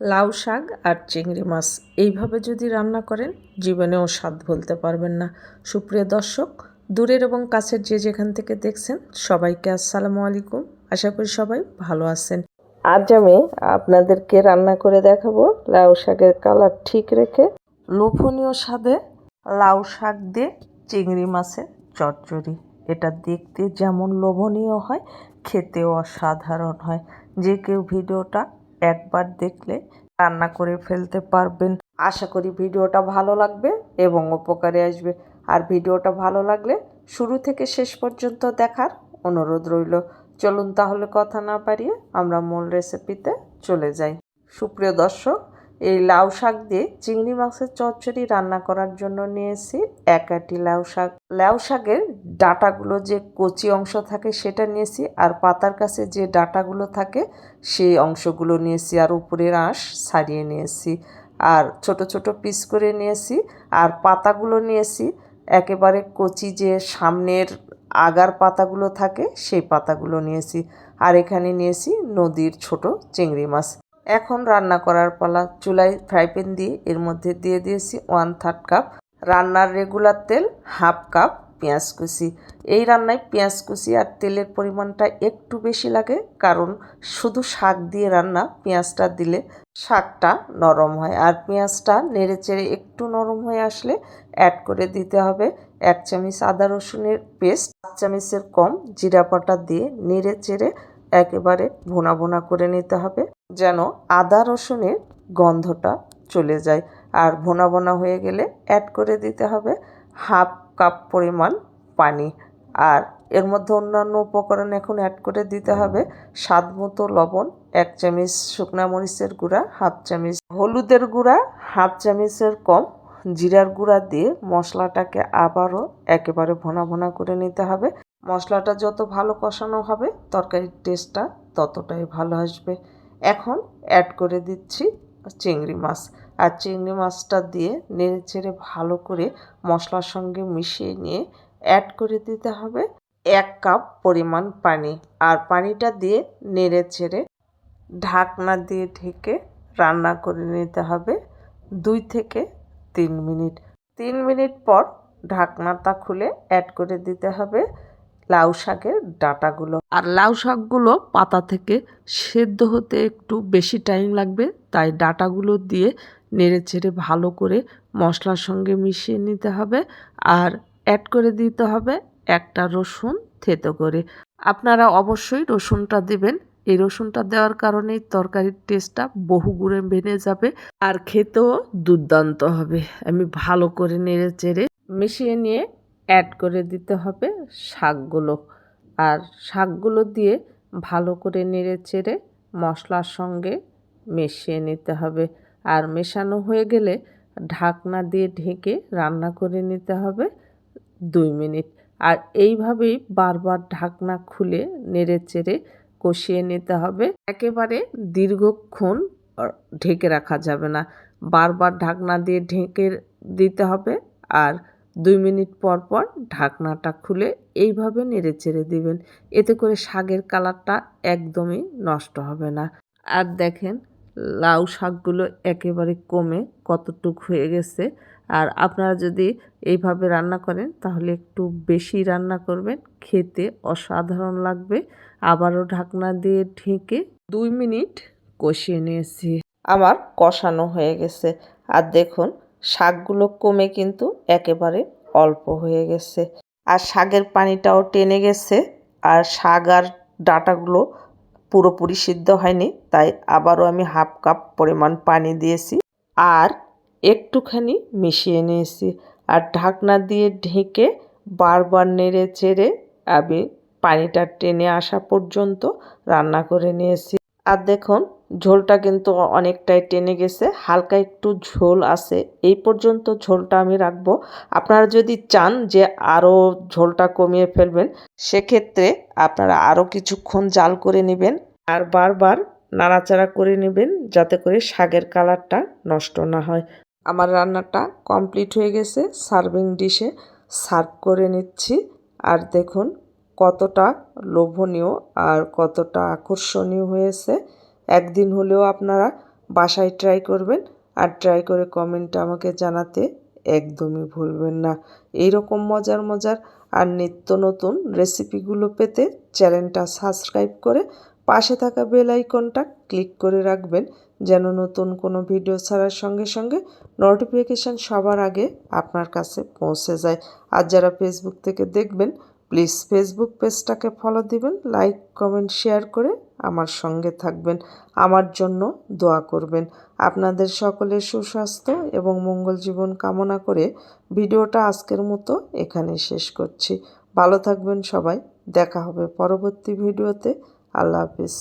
লাউ শাক আর চিংড়ি মাছ। এইভাবে যদি রান্না করেন, জীবনেও স্বাদ ভুলতে পারবেন না। সুপ্রিয় দর্শক, দূরের এবং কাছের যে যেখান থেকে দেখছেন, সবাইকে আসসালামু আলাইকুম। আশা করি সবাই ভালো আছেন। আজ আমি আপনাদেরকে রান্না করে দেখাবো লাউ শাকের কালার ঠিক রেখে লোভনীয় স্বাদে লাউ শাক দিয়ে চিংড়ি মাছের চচ্চড়ি। এটা দেখতে যেমন লোভনীয় হয়, খেতেও অসাধারণ হয়। যে কেউ ভিডিওটা একবার দেখলে রান্না করে ফেলতে পারবেন। আশা করি ভিডিওটা ভালো লাগবে এবং উপকারে আসবে। আর ভিডিওটা ভালো লাগলে শুরু থেকে শেষ পর্যন্ত দেখার অনুরোধ রইল। চলুন তাহলে কথা না পারিয়ে আমরা মূল রেসিপিতে চলে যাই। সুপ্রিয় দর্শক এই লাউ শাক দিয়ে চিংড়ি মাছের চচ্চড়ি রান্না করার জন্য নিয়েছি এক আটি লাউ শাক। লাউ শাকের ডাটাগুলো যে কচি অংশ থাকে সেটা নিয়েছি আর পাতার কাছে যে ডাটাগুলো থাকে সেই অংশগুলো নিয়েছি আর উপরের আঁশ ছাড়িয়ে নিয়েছি। আর ছোট ছোট পিস করে নিয়েছি আর পাতাগুলো নিয়েছি। একেবারে কচি যে সামনের আগার পাতাগুলো থাকে সেই পাতাগুলো নিয়েছি। আর এখানে নিয়েছি নদীর ছোট চিংড়ি মাছ। এখন রান্না করার পালা চুলায় ফ্রাই প্যান দিয়ে এর মধ্যে দিয়ে দিয়েছি ওয়ান থার্ড কাপ রান্নার রেগুলার তেল হাফ কাপ পেঁয়াজ কুচি। এই রান্নায় পেঁয়াজ কুচি আর তেলের পরিমাণটা একটু বেশি লাগে কারণ শুধু শাক দিয়ে রান্না, পেঁয়াজটা দিলে শাকটা নরম হয়। আর পেঁয়াজটা নেড়ে চেড়ে একটু নরম হয়ে আসলে অ্যাড করে দিতে হবে। এক চামচ আদা রসুনের পেস্ট চামচের কম জিরা পাটা দিয়ে নেড়ে চেড়ে একেবারে ভোনা ভোনা করে নিতে হবে, যেন আদা রসুনের গন্ধটা চলে যায়। আর ভোনা ভোনা হয়ে গেলে অ্যাড করে দিতে হবে হাফ কাপ পরিমাণ পানি। আর এর মধ্যে অন্যান্য উপকরণ এখন অ্যাড করে দিতে হবে স্বাদ মতো লবণ, এক চামচ শুকনা মরিচের গুঁড়া, হাফ চামচ হলুদের গুঁড়া, হাফ চামচের কম জিরার গুঁড়া দিয়ে মশলাটাকে আবারও একেবারে ভোনা ভোনা করে নিতে হবে। মশলাটা যত ভালো কষানো হবে, তরকারির টেস্টটা ততটাই ভালো আসবে। এখন অ্যাড করে দিচ্ছি চিংড়ি মাছ। আর চিংড়ি মাছটা দিয়ে নেড়ে চেড়ে ভালো করে মশলার সঙ্গে মিশিয়ে নিয়ে অ্যাড করে দিতে হবে এক কাপ পরিমাণ পানি। আর পানিটা দিয়ে নেড়ে চেড়ে ঢাকনা দিয়ে ঢেকে রান্না করে নিতে হবে দুই থেকে তিন মিনিট। তিন মিনিট পর ঢাকনাটা খুলে অ্যাড করে দিতে হবে লাউ শাকের ডাটাগুলো। আর লাউ শাকগুলো পাতা থেকে সেদ্ধ হতে একটু বেশি টাইম লাগবে, তাই ডাটাগুলো দিয়ে নেড়ে চেড়ে ভালো করে মশলার সঙ্গে মিশিয়ে নিতে হবে আর অ্যাড করে দিতে হবে একটা রসুন থেতো করে। আপনারা অবশ্যই রসুনটা দিবেন। এই রসুনটা দেওয়ার কারণেই তরকারির টেস্টটা বহু গুণে বেড়ে যাবে আর খেতেও দুর্দান্ত হবে। আমি ভালো করে নেড়ে চেড়ে মিশিয়ে নিয়ে অ্যাড করে দিতে হবে শাকগুলো। আর শাকগুলো দিয়ে ভালো করে নেড়ে চেড়ে মশলার সঙ্গে মিশিয়ে নিতে হবে। আর মেশানো হয়ে গেলে ঢাকনা দিয়ে ঢেকে রান্না করে নিতে হবে দুই মিনিট। আর এইভাবেই বারবার ঢাকনা খুলে নেড়ে চেড়ে কষিয়ে নিতে হবে। একেবারে দীর্ঘক্ষণ ঢেকে রাখা যাবে না। বারবার ঢাকনা দিয়ে ঢেকে দিতে হবে আর দুই মিনিট পর পর ঢাকনাটা খুলে এইভাবে নেড়ে চেড়ে দিবেন। এতে করে শাকের কালারটা একদমই নষ্ট হবে না। আর দেখেন, লাউ শাকগুলো একেবারে কমে কতটুক হয়ে গেছে। আর আপনারা যদি এইভাবে রান্না করেন, তাহলে একটু বেশি রান্না করবেন, খেতে অসাধারণ লাগবে। আবারও ঢাকনা দিয়ে ঢেকে দুই মিনিট কষিয়ে নিয়েছি। আমার কষানো হয়ে গেছে। আর দেখুন শাকগুলো কমে কিন্তু একেবারে অল্প হয়ে গেছে। আর শাকের পানিটাও টেনে গেছে। আর শাক আর ডাটাগুলো পুরোপুরি সিদ্ধ হয়নি, তাই আবারও আমি হাফ কাপ পরিমাণ পানি দিয়েছি আর একটুখানি মিশিয়ে নিয়েছি। আর ঢাকনা দিয়ে ঢেকে বারবার নেড়ে চেড়ে আমি পানিটা টেনে আসা পর্যন্ত রান্না করে নিয়েছি। আর দেখুন ঝোলটা কিন্তু অনেকটাই টেনে গেছে, হালকা একটু ঝোল আছে, এই পর্যন্ত ঝোলটা আমি রাখব। আপনারা যদি চান যে আরও ঝোলটা কমিয়ে ফেলবেন, সেক্ষেত্রে আপনারা আরও কিছুক্ষণ জাল করে নেবেন আর বারবার নাড়াচাড়া করে নেবেন যাতে করে শাকের কালারটা নষ্ট না হয়। আমার রান্নাটা কমপ্লিট হয়ে গেছে সার্ভিং ডিশে। সার্ভ করে নিচ্ছি আর দেখুন কতটা লোভনীয় আর কতটা আকর্ষণীয় হয়েছে। একদিন হলেও আপনারা বাসায় ট্রাই করবেন আর ট্রাই করে কমেন্টে আমাকে জানাতে একদমই ভুলবেন না। এইরকম মজার মজার আর নিত্য নতুন রেসিপিগুলো পেতে চ্যানেলটা সাবস্ক্রাইব করে পাশে থাকা বেল আইকনটা ক্লিক করে রাখবেন যেন নতুন কোনো ভিডিও ছাড়ার সঙ্গে সঙ্গে নোটিফিকেশান সবার আগে আপনার কাছে পৌঁছে যায়। আর যারা ফেসবুক থেকে দেখবেন প্লিজ ফেসবুক পেজটাকে ফলো দিবেন, লাইক, কমেন্ট, শেয়ার করে আমার সঙ্গে থাকবেন, আমার জন্য দোয়া করবেন। আপনাদের সকলের সুস্বাস্থ্য এবং মঙ্গল জীবন কামনা করে ভিডিওটা আজকের মতো এখানে শেষ করছি। ভালো থাকবেন সবাই, দেখা হবে পরবর্তী ভিডিওতে। আল্লাহ হাফিজ।